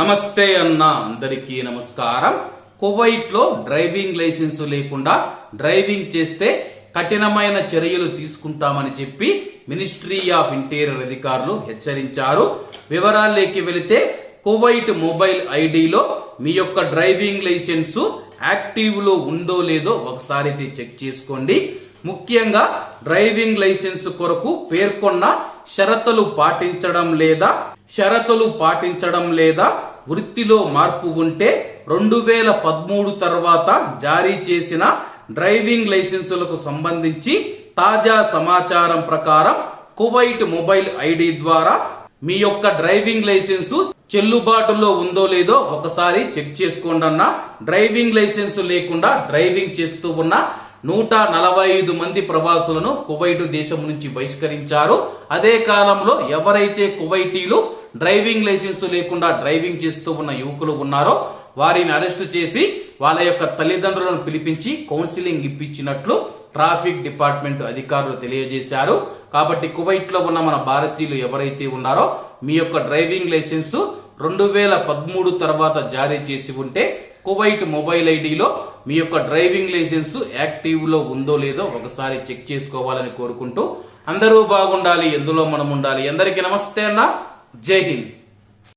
నమస్తే అన్న అందరికీ నమస్కారం. కువైట్లో డ్రైవింగ్ లైసెన్స్ లేకుండా డ్రైవింగ్ చేస్తే కఠినమైన చర్యలు తీసుకుంటామని చెప్పి మినిస్ట్రీ ఆఫ్ ఇంటీరియర్ అధికారులు హెచ్చరించారు. వివరాల్లోకి వెళితే కువైట్ మొబైల్ ఐడిలో మీ యొక్క డ్రైవింగ్ లైసెన్స్ యాక్టివ్లో ఉందో లేదో ఒకసారి అయితే చెక్ చేసుకోండి. ముఖ్యంగా డ్రైవింగ్ లైసెన్స్ కొరకు పేర్కొన్న షరతులు పాటించడం లేదా షరతులు పాటించడం లేదా వృత్తిలో మార్పు ఉంటే రెండు వేల పదమూడు తర్వాత జారీ చేసిన డ్రైవింగ్ లైసెన్సులకు సంబంధించి తాజా సమాచారం ప్రకారం కువైట్ మొబైల్ ఐడి ద్వారా మీ యొక్క డ్రైవింగ్ లైసెన్సు చెల్లుబాటులో ఉందో లేదో ఒకసారి చెక్ చేసుకోండి అన్న. డ్రైవింగ్ లైసెన్స్ లేకుండా డ్రైవింగ్ చేస్తూ ఉన్న నూట నలభై ఐదు మంది ప్రవాసులను కువైట్ దేశం నుంచి బహిష్కరించారు. అదే కాలంలో ఎవరైతే కువైటీలు డ్రైవింగ్ లైసెన్స్ లేకుండా డ్రైవింగ్ చేస్తూ ఉన్న యువకులు ఉన్నారో వారిని అరెస్టు చేసి వాళ్ళ యొక్క తల్లిదండ్రులను పిలిపించి కౌన్సిలింగ్ ఇప్పించినట్లు ట్రాఫిక్ డిపార్ట్మెంట్ అధికారులు తెలియజేశారు. కాబట్టి కువైట్లో ఉన్న మన భారతీయులు ఎవరైతే ఉన్నారో మీ యొక్క డ్రైవింగ్ లైసెన్స్ రెండు వేల పదమూడు తర్వాత జారీ చేసి ఉంటే కువైట్ మొబైల్ ఐడిలో మీ యొక్క డ్రైవింగ్ లైసెన్స్ యాక్టివ్లో ఉందో లేదో ఒకసారి చెక్ చేసుకోవాలని కోరుకుంటూ అందరూ బాగుండాలి ఎందులో మనం ఉండాలి. అందరికీ నమస్తే అన్న. జై హింద్.